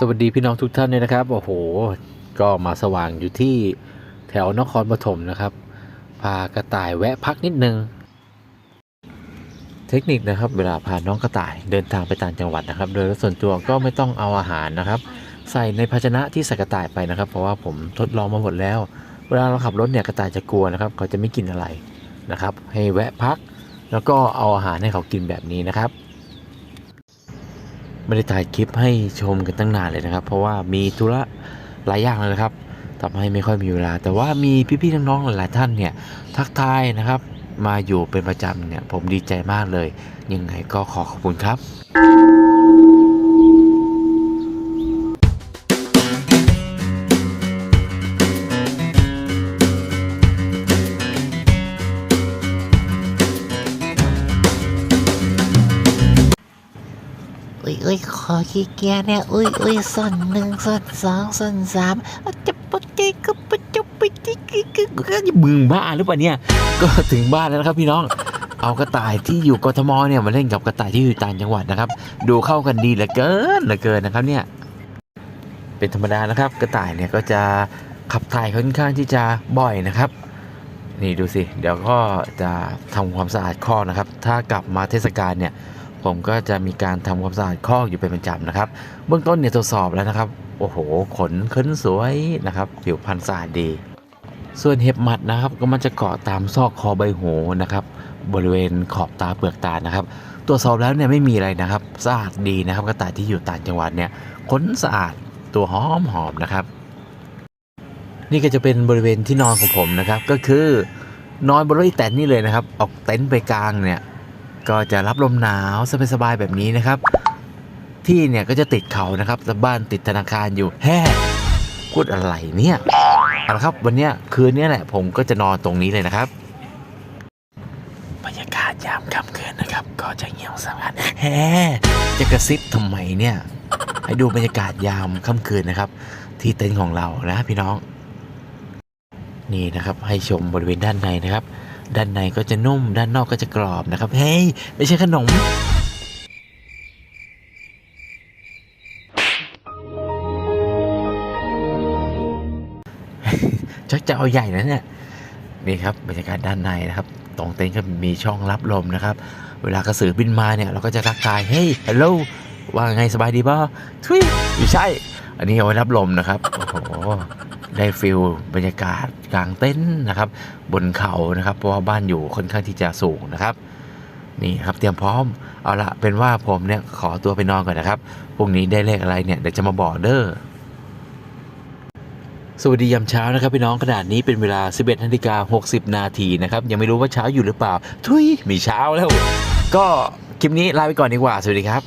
สวัสดีพี่น้องทุกท่านเลยนะครับ โอ้โห ก็มาสว่างอยู่ที่แถวนครปฐมนะครับ พากระต่ายแวะพักนิดนึง เทคนิคนะครับ เวลาพาน้องกระต่ายเดินทางไปต่างจังหวัดนะครับ โดยรถส่วนตัวก็ไม่ต้องเอาอาหารนะครับ ใส่ในภาชนะที่ใส่กระต่ายไปนะครับ เพราะว่าผมทดลองมาหมดแล้ว เวลาเราขับรถเนี่ยกระต่ายจะกลัวนะครับ เขาจะไม่กินอะไรนะครับ ให้แวะพัก แล้วก็เอาอาหารให้เขากินแบบนี้นะครับ ไม่ได้ถ่ายคลิปให้ชมกันตั้งนานเลยนะครับ เพราะว่ามีธุระหลายอย่างเลยนะครับทำให้ไม่ค่อยมีเวลา แต่ว่ามีพี่ๆน้องๆหลายๆท่านเนี่ย ทักทายนะครับ มาอยู่เป็นประจำเนี่ย ผมดีใจมากเลย ยังไงก็ขอขอบคุณครับ อุ้ยอุ้ยขอขี้เกียจเนี่ยอุ้ยอุ้ยส่วนหนึ่งส่วนสองส่วนสามอะจะปะเกะก็ปะจุปะจิกกกกมึงบ้าหรือเปล่าเนี่ย ก็ถึงบ้านแล้วครับพี่น้องเอากระต่ายที่อยู่กทมเนี่ยมาเล่นกับกระต่ายที่อยู่ต่างจังหวัดนะครับ ดูเข้ากันดีเหลือเกินเหลือเกินนะครับเนี่ยเป็นธรรมดานะครับ กระต่ายเนี่ยก็จะขับถ่ายค่อนข้างที่จะบ่อยนะครับ นี่ดูสิ เดี๋ยวก็จะทำความสะอาดคอนะครับ ถ้ากลับมาเทศกาลเนี่ย ผมก็จะมีการทำความสะอาดคอกอยู่เป็นประจำนะครับ เบื้องต้นเนี่ยตรวจสอบแล้วนะครับ โอ้โห ขนขึ้นสวยนะครับ ผิวพรรณสะอาดดี ส่วนเห็บหมัดนะครับ ก็มันจะเกาะตามซอกคอใบหูนะครับ บริเวณขอบตาเปลือกตานะครับ ตรวจสอบแล้วเนี่ยไม่มีอะไรนะครับ สะอาดดีนะครับ กระต่ายที่อยู่ต่างจังหวัดเนี่ยขนสะอาด ตัวหอมหอมนะครับ นี่ก็จะเป็นบริเวณที่นอนของผมนะครับ ก็คือนอนบนรถอีแตนนี่เลยนะครับ ออกเต็นท์ไปกลางเนี่ย ก็จะรับลมหนาวสบายๆแบบนี้นะครับ ที่เนี่ยก็จะติดเขานะครับบ้านติดธนาคารอยู่แฮ่พูดอะไรเนี่ยเอาละครับวันเนี้ยคืนนี้แหละผมก็จะนอนตรงนี้เลยนะครับ บรรยากาศยามค่ำคืนนะครับ ก็จะเงียบสงัดแฮ่จะกระซิบทำไมเนี่ยให้ดูบรรยากาศยามค่ำคืนนะครับ ที่เต็นท์ของเรานะพี่น้อง นี่นะครับให้ชมบริเวณด้านในนะครับ ด้านในก็จะนุ่ม ด้านนอกก็จะกรอบนะครับ เฮ้ย ไม่ใช่ขนมชักจะเอาใหญ่นะเนี่ยนี่ครับบรรยากาศด้านในนะครับ ตรงเต็นท์ก็มีช่องรับลมนะครับ เวลากระสือบินมาเนี่ยเราก็จะทักทายเฮ้ยฮัลโหลว่าไงสบายดีป่ะทุยไม่ใช่ อันนี้เอาไว้รับลมนะครับ โอ้โห ได้ฟิลบรรยากาศกลางเต็นท์นะครับ บนเขานะครับ เพราะว่าบ้านอยู่ค่อนข้างที่จะสูงนะครับ นี่ครับเตรียมพร้อมเอาละเป็นว่าผมเนี่ยขอตัวไปนอนก่อนนะครับพรุ่งนี้ได้เลขอะไรเนี่ยเดี๋ยวจะมาบอกเด้อสวัสดียามเช้านะครับพี่น้องขนาดนี้เป็นเวลา 11นาฬิกา60 นาทีนะครับ ยังไม่รู้ว่าเช้าอยู่หรือเปล่า ทุยมีเช้าแล้ว ก็คลิปนี้ลาไปก่อนดีกว่า สวัสดีครับ